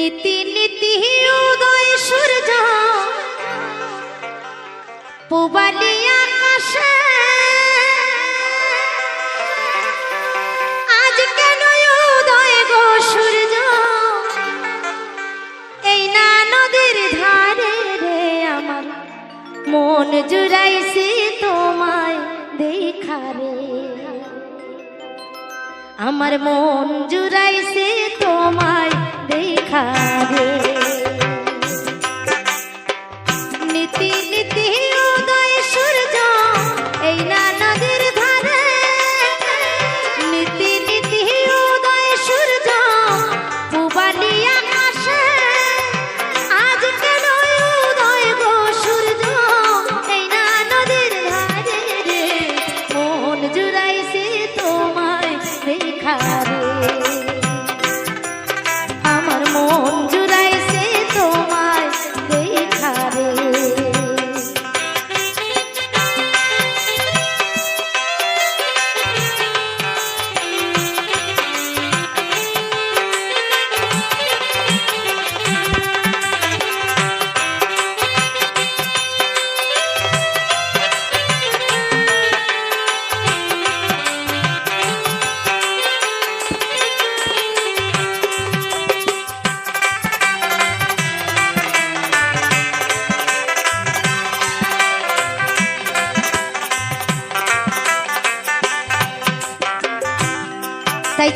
নীতি নীতি উদয় সূর্য। পুবালি আকাশে। আজ কেন উদয় গো সূর্য? এই না নদীর ধারে রে আমার মন জুড়াইছি তোমায় দেখা রে। আমার মন জুড়াইছে তোমায় দেখা রে নীতি নীতি উদয় সূর্য এই না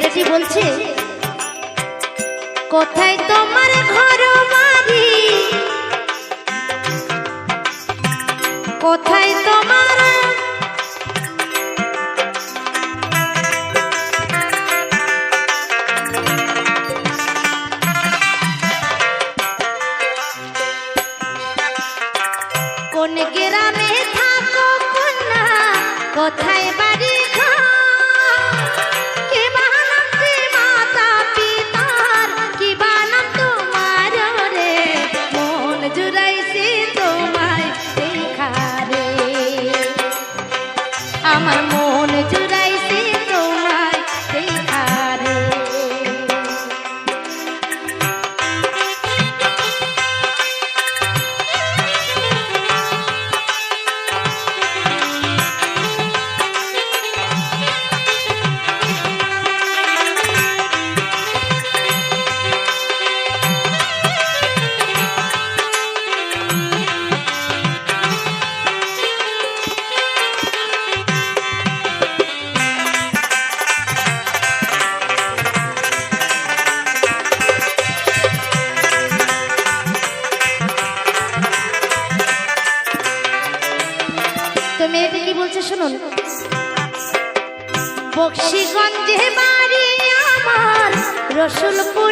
ছেলেটি বলছে কোথায় তোমার ঘর বাড়ি কোথায় তোমার কোন গ্রামে থাকো কন্যা কোথায় শুনুন। বক্সিগঞ্জে বাড়ি আমার রসুলপুরে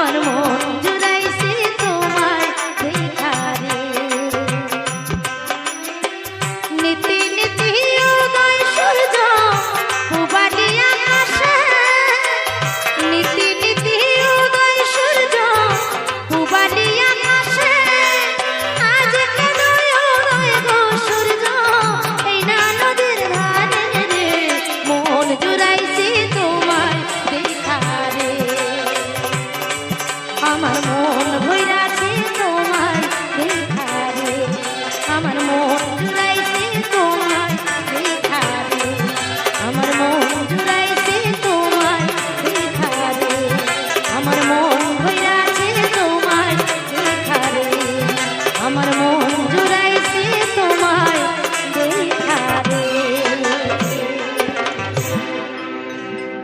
আমার